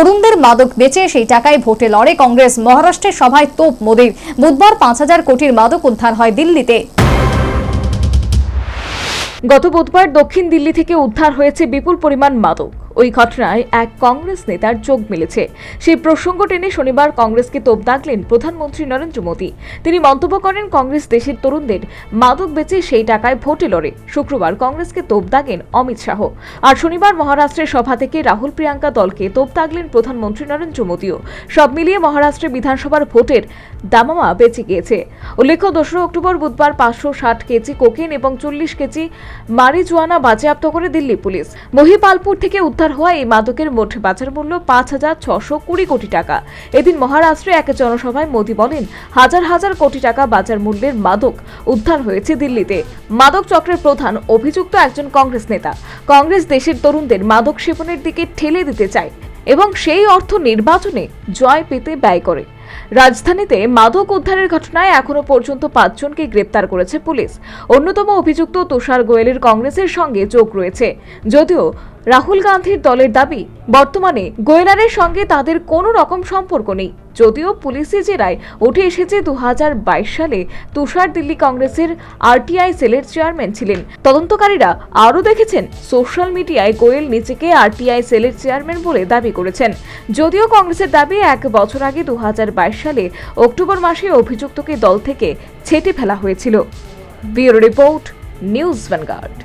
তরুণদের মাদক বেচে সেই টাকায় ভোটে লড়ে কংগ্রেস। মহারাষ্ট্রের সভায় তোপ মোদীর। বুধবার পাঁচ হাজার কোটির মাদক উদ্ধার হয় দিল্লিতে। গত বুধবার দক্ষিণ দিল্লি থেকে উদ্ধার হয়েছে বিপুল পরিমাণ মাদক। ওই ঘটনায় এক কংগ্রেস নেতার চোখ মিলেছে। সেই প্রসঙ্গ টেনে শনিবার কংগ্রেসকে তোপ দাগলেন প্রধানমন্ত্রী নরেন্দ্র মোদী। তিনি মন্তব্য করেন, কংগ্রেস দেশের তরুণদের মাদক বেচে সেই টাকায় ভোটে লড়ে। শুক্রবার কংগ্রেসকে তোপ দাগেন অমিত শাহ। আর শনিবার মহারাষ্ট্রের সভা থেকে রাহুল প্রিয়াঙ্কা দলকে তোপ দাগলেন প্রধানমন্ত্রী নরেন্দ্র মোদীও। সব মিলিয়ে মহারাষ্ট্রে বিধানসভার ভোটের দামামা বেঁচে গিয়েছে। উল্লেখ্য, দোসরা অক্টোবর বুধবার পাঁচশো ষাট কেজি কোকেন এবং চল্লিশ কেজি মারিজুয়ানা বাজেয়াপ্ত করে দিল্লি পুলিশ। মহিপালপুর থেকে উদ্ধার হওয়া এই মাদকের মোট বাজার মূল্য পাঁচ হাজার ছশো কুড়ি কোটি টাকা। এদিন মহারাষ্ট্রে এক জনসভায় মোদী বলেন, হাজার হাজার কোটি টাকা বাজার মূল্যের মাদক উদ্ধার হয়েছে দিল্লিতে। মাদক চক্রের প্রধান অভিযুক্ত একজন কংগ্রেস নেতা। কংগ্রেস দেশের তরুণদের মাদক সেবনের দিকে ঠেলে দিতে চায় এবং সেই অর্থ নির্বাচনে জয় পেতে ব্যয় করে। রাজধানীতে মাদক উদ্ধারের ঘটনায় এখনও পর্যন্ত পাঁচজনকে গ্রেপ্তার করেছে পুলিশ। অন্যতম অভিযুক্ত তুষার গোয়েলের কংগ্রেসের সঙ্গে যোগ রয়েছে। যদিও রাহুল গান্ধীর দলের দাবি, বর্তমানে গোয়েলারের সঙ্গে তাদের কোনো রকম সম্পর্ক নেই। যদিও পুলিশি জেরায় উঠে এসেছে দু হাজার বাইশ সালে তুষার দিল্লি কংগ্রেসের আরটিআই সেলের চেয়ারম্যান ছিলেন। তদন্তকারীরা আরও দেখেছেন, সোশ্যাল মিডিয়ায় গোয়েল নিজেকে আরটিআই সেলের চেয়ারম্যান বলে দাবি করেছেন। যদিও কংগ্রেসের দাবি, এক বছর আগে দু হাজার বাইশ সালে অক্টোবর মাসে অভিযুক্তকে দল থেকে ছেটে ফেলা হয়েছিল। Bureau report, News Vanguard.